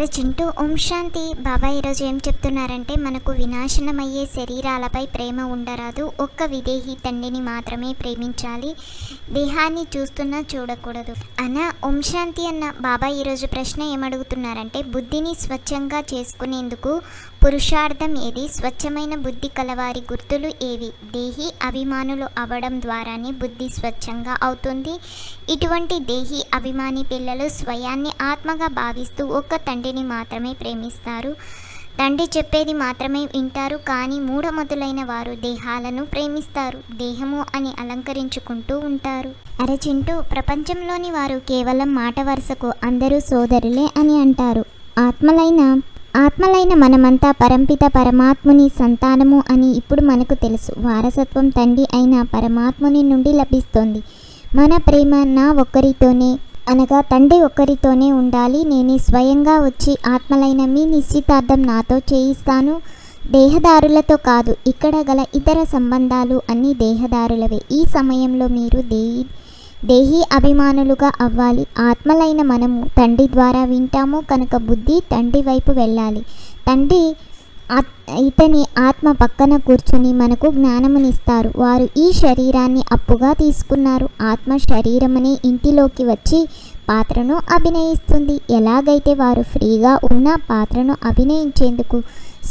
అరే చింటూ ఓం శాంతి. బాబా ఈరోజు ఏం చెప్తున్నారంటే మనకు వినాశనమయ్యే శరీరాలపై ప్రేమ ఉండరాదు. ఒక్క విదేహి తండ్రిని మాత్రమే ప్రేమించాలి. దేహాన్ని చూస్తున్నా చూడకూడదు. అన్న ఓం శాంతి అన్న బాబా ఈరోజు ప్రశ్న ఏమడుగుతున్నారంటే బుద్ధిని స్వచ్ఛంగా చేసుకునేందుకు పురుషార్థం ఏది? స్వచ్ఛమైన బుద్ధి కలవారి గుర్తులు ఏవి? దేహి అభిమానులు అవ్వడం ద్వారానే బుద్ధి స్వచ్ఛంగా అవుతుంది. ఇటువంటి దేహి అభిమాని పిల్లలు స్వయాన్ని ఆత్మగా భావిస్తూ ఒక్క తండ్రిని మాత్రమే ప్రేమిస్తారు. తండ్రి చెప్పేది మాత్రమే వింటారు కానీ మూఢమతులైన వారు దేహాలను ప్రేమిస్తారు దేహము అని అలంకరించుకుంటూ ఉంటారు. అరే చింటూ ప్రపంచంలోని వారు కేవలం మాట వరుసకు అందరూ సోదరులే అని అంటారు. ఆత్మలైన ఆత్మలైన మనమంతా పరంపిత పరమాత్ముని సంతానము అని ఇప్పుడు మనకు తెలుసు. వారసత్వం తండ్రి అయిన పరమాత్ముని నుండి లభిస్తోంది. మన ప్రేమ నా ఒక్కరితోనే అనగా తండ్రి ఒక్కరితోనే ఉండాలి. నేనే స్వయంగా వచ్చి ఆత్మలైన మీ నిశ్చితార్థం నాతో చేయిస్తాను. దేహదారులతో కాదు ఇక్కడ గల ఇతర సంబంధాలు అన్ని దేహదారులవే. ఈ సమయంలో మీరు దేహి దేహి అభిమానులుగా అవ్వాలి. ఆత్మలైన మనము తండ్రి ద్వారా వింటాము కనుక బుద్ధి తండ్రి వైపు వెళ్ళాలి. తండ్రి ఇతని ఆత్మ పక్కన కూర్చొని మనకు జ్ఞానమునిస్తారు. వారు ఈ శరీరాన్ని అప్పుగా తీసుకున్నారు. ఆత్మ శరీరమనే ఇంటిలోకి వచ్చి పాత్రను అభినయిస్తుంది. ఎలాగైతే వారు ఫ్రీగా ఉన్న పాత్రను అభినయించేందుకు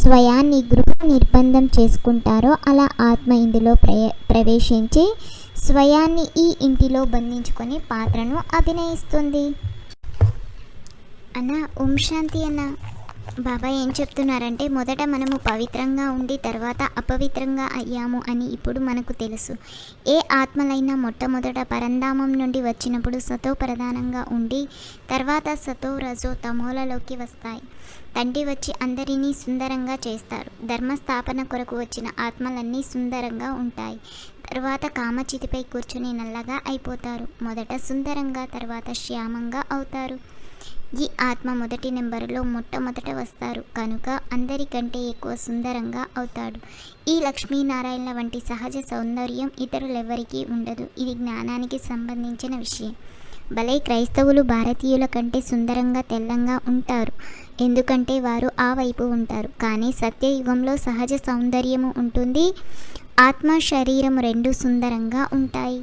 స్వయాన్ని గృహ నిర్బంధం చేసుకుంటారో అలా ఆత్మ ఇందులో ప్రయ ప్రవేశించి స్వయాన్ని ఈ ఇంటిలో బంధించుకొని పాత్రను అభినయిస్తుంది. అన్న ఓం శాంతి అన్న. బాబా ఏం చెప్తున్నారంటే మొదట మనము పవిత్రంగా ఉండి తర్వాత అపవిత్రంగా అయ్యాము అని ఇప్పుడు మనకు తెలుసు. ఏ ఆత్మలైనా మొట్టమొదట పరంధామం నుండి వచ్చినప్పుడు సతో ప్రధానంగా ఉండి తర్వాత సతో రజో తమోలలోకి వస్తాయి. తండ్రి వచ్చి అందరినీ సుందరంగా చేస్తారు. ధర్మస్థాపన కొరకు వచ్చిన ఆత్మలన్నీ సుందరంగా ఉంటాయి. తర్వాత కామచితిపై కూర్చుని నల్లగా అయిపోతారు. మొదట సుందరంగా తర్వాత శ్యామంగా అవుతారు. ఈ ఆత్మ మొదటి నెంబరులో మొట్టమొదట వస్తారు. కనుక అందరికంటే ఎక్కువ సుందరంగా అవుతాడు. ఈ లక్ష్మీనారాయణ వంటి సహజ సౌందర్యం ఇతరులెవరికీ ఉండదు. ఇది జ్ఞానానికి సంబంధించిన విషయం. భలే క్రైస్తవులు భారతీయుల కంటే సుందరంగా తెల్లంగా ఉంటారు. ఎందుకంటే వారు ఆ వైపు ఉంటారు. కానీ సత్యయుగంలో సహజ సౌందర్యము ఉంటుంది. ఆత్మ శరీరం రెండు సుందరంగా ఉంటాయి.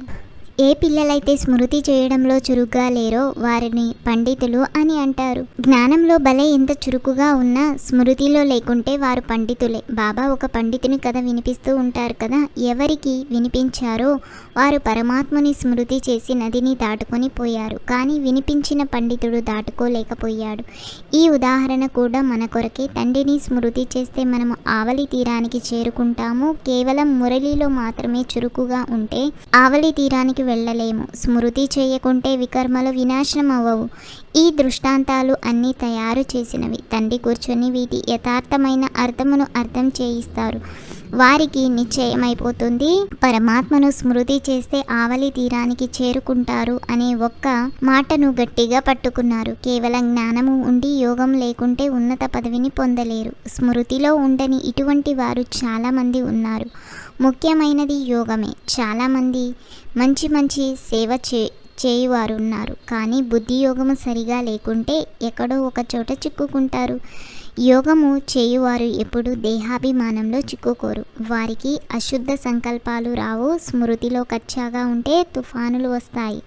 ఏ పిల్లలైతే స్మృతి చేయడంలో చురుగ్గా లేరో వారిని పండితులు అని అంటారు. జ్ఞానంలో భలే ఎంత చురుకుగా ఉన్నా స్మృతిలో లేకుంటే వారు పండితులే. బాబా ఒక పండితుని కథ వినిపిస్తూ ఉంటారు కదా. ఎవరికి వినిపించారో వారు పరమాత్ముని స్మృతి చేసి నదిని దాటుకొని పోయారు. కానీ వినిపించిన పండితుడు దాటుకోలేకపోయాడు. ఈ ఉదాహరణ కూడా మన కొరకే. తండ్రిని స్మృతి చేస్తే మనము ఆవలి తీరానికి చేరుకుంటాము. కేవలం మురళిలో మాత్రమే చురుకుగా ఉంటే ఆవలి తీరానికి వెళ్ళలేము. స్మృతి చేయకుంటే వికర్మలు వినాశనం అవ్వవు. ఈ దృష్టాంతాలు అన్నీ తయారు చేసినవి. తండ్రి కూర్చొని వీటి యథార్థమైన అర్థమును అర్థం చేయిస్తారు. వారికి నిశ్చయమైపోతుంది. పరమాత్మను స్మృతి చేస్తే ఆవలి తీరానికి చేరుకుంటారు అనే ఒక్క మాటను గట్టిగా పట్టుకున్నారు. కేవలం జ్ఞానము ఉండి యోగం లేకుంటే ఉన్నత పదవిని పొందలేరు. స్మృతిలో ఉండని ఇటువంటి వారు చాలామంది ఉన్నారు. ముఖ్యమైనది యోగమే. చాలామంది మంచి మంచి సేవ చే చేయువారు ఉన్నారు కానీ బుద్ధి యోగము సరిగా లేకుంటే ఎక్కడో ఒక చోట చిక్కుకుంటారు. యోగము చేయువారు ఎప్పుడు దేహాభిమానంలో చిక్కుకోరు. వారికి అశుద్ధ సంకల్పాలు రావు. స్మృతిలో కచ్చాగా ఉంటే తుఫానులు వస్తాయి.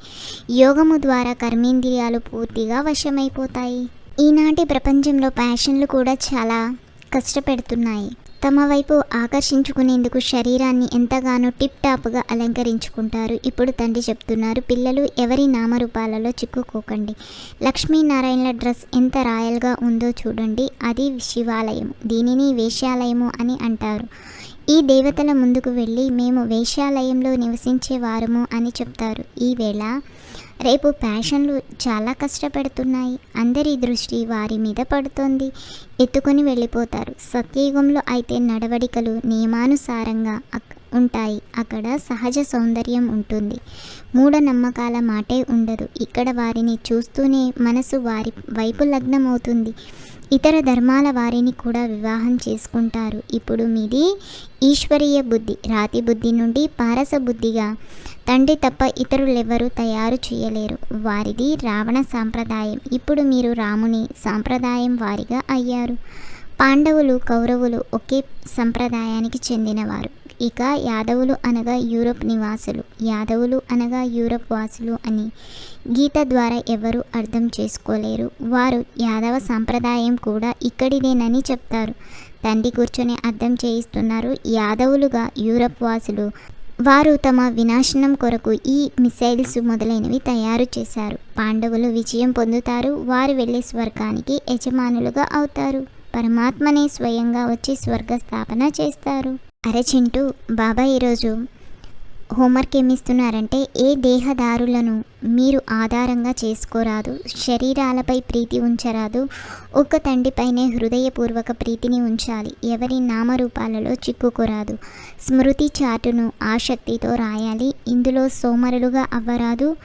యోగము ద్వారా కర్మేంద్రియాలు పూర్తిగా వశమైపోతాయి. ఈనాటి ప్రపంచంలో ప్యాషన్లు కూడా చాలా కష్టపెడుతున్నాయి. తమ వైపు ఆకర్షించుకునేందుకు శరీరాన్ని ఎంతగానో టిప్ టాప్గా అలంకరించుకుంటారు. ఇప్పుడు తండ్రి చెప్తున్నారు పిల్లలు ఎవరి నామరూపాలలో చిక్కుకోకండి. లక్ష్మీనారాయణల డ్రెస్ ఎంత రాయల్గా ఉందో చూడండి అది శివాలయం దీనిని వేశ్యాలయము అని అంటారు. ఈ దేవతల ముందుకు వెళ్ళి మేము వేశ్యాలయంలో నివసించే వారము అని చెప్తారు. ఈవేళ రేపు ప్యాషన్లు చాలా కష్టపెడుతున్నాయి. అందరి దృష్టి వారి మీద పడుతోంది. ఎత్తుకొని వెళ్ళిపోతారు. సత్యయుగంలో అయితే నడవడికలు నియమానుసారంగా ఉంటాయి. అక్కడ సహజ సౌందర్యం ఉంటుంది. మూఢనమ్మకాల మాటే ఉండదు. ఇక్కడ వారిని చూస్తూనే మనసు వారి వైపు లగ్నమవుతుంది. ఇతర ధర్మాల వారిని కూడా వివాహం చేసుకుంటారు. ఇప్పుడు మీది ఈశ్వరీయ బుద్ధి. రాతి బుద్ధి నుండి పారస బుద్ధిగా తండ్రి తప్ప ఇతరులెవరూ తయారు చేయలేరు. వారిది రావణ సాంప్రదాయం. ఇప్పుడు మీరు రాముని సాంప్రదాయం వారిగా అయ్యారు. పాండవులు కౌరవులు ఒకే సంప్రదాయానికి చెందినవారు. ఇక యాదవులు అనగా యూరప్ నివాసులు. యాదవులు అనగా యూరప్ వాసులు అని గీత ద్వారా ఎవరు అర్థం చేసుకోలేరు. వారు యాదవ సాంప్రదాయం కూడా ఇక్కడిదేనని చెప్తారు. తండ్రి కూర్చొని అర్థం చేయిస్తున్నారు. యాదవులుగా యూరప్ వాసులు వారు తమ వినాశనం కొరకు ఈ మిసైల్స్ మొదలైనవి తయారు చేశారు. పాండవులు విజయం పొందుతారు. వారు వెళ్ళే స్వర్గానికి యజమానులుగా అవుతారు. పరమాత్మనే స్వయంగా వచ్చి స్వర్గ స్థాపన చేస్తారు. అరచింటూ బాబా ఈరోజు హోంవర్క్ ఏమిస్తున్నారంటే ఏ దేహదారులను మీరు ఆధారంగా చేసుకోరాదు శరీరాలపై ప్రీతి ఉంచరాదు ఒక తండ్రిపైనే హృదయపూర్వక ప్రీతిని ఉంచాలి ఎవరి నామరూపాలలో చిక్కుకోరాదు. స్మృతి చాటును ఆసక్తితో రాయాలి ఇందులో సోమరులుగా అవ్వరాదు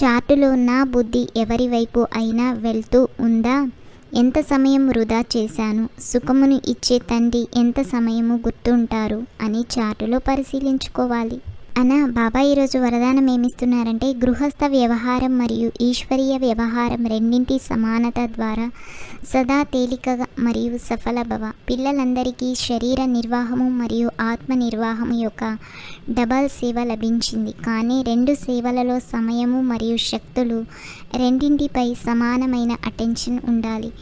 చాటులో నా బుద్ధి ఎవరి వైపు అయినా వెళ్తూ ఉందా? ఎంత సమయం వృధా చేశాను సుఖమును ఇచ్చే తండ్రి ఎంత సమయము గుర్తుంటారు అని చాటులో పరిశీలించుకోవాలి. అన్న బాబా ఈరోజు వరదానం ఏమిస్తున్నారంటే గృహస్థ వ్యవహారం మరియు ఈశ్వరీయ వ్యవహారం రెండింటి సమానత ద్వారా సదా తేలికగా మరియు సఫలభవ పిల్లలందరికీ శరీర నిర్వాహము మరియు ఆత్మ నిర్వాహము యొక్క డబల్ సేవ లభించింది. కానీ రెండు సేవలలో సమయము మరియు శక్తులు రెండింటిపై సమానమైన అటెన్షన్ ఉండాలి.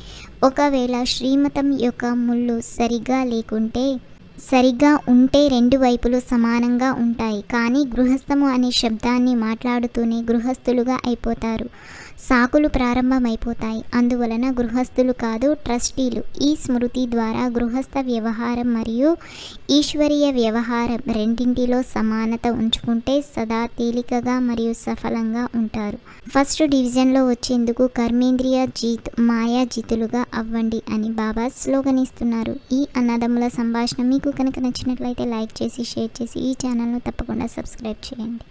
ఒకవేళ శ్రీమతం యొక్క ముళ్ళు సరిగ్గా లేకుంటే సరిగ్గా ఉంటే రెండు వైపులు సమానంగా ఉంటాయి. కానీ గృహస్థము అనే శబ్దాన్ని మాట్లాడుతూనే గృహస్థులుగా అయిపోతారు. సాకులు ప్రారంభమైపోతాయి. అందువలన గృహస్థులు కాదు ట్రస్టీలు. ఈ స్మృతి ద్వారా గృహస్థ వ్యవహారం మరియు ఈశ్వరీయ వ్యవహారం రెండింటిలో సమానత ఉంచుకుంటే సదా తేలికగా మరియు సఫలంగా ఉంటారు. ఫస్ట్ డివిజన్లో వచ్చేందుకు కర్మేంద్రియ జీత్ మాయా జీతులుగా అవ్వండి అని బాబా స్లోగన్ ఇస్తున్నారు ఈ అన్నదమ్ముల సంభాషణ మీకు కనుక నచ్చినట్లయితే లైక్ చేసి షేర్ చేసి ఈ ఛానల్ను తప్పకుండా సబ్స్క్రైబ్ చేయండి.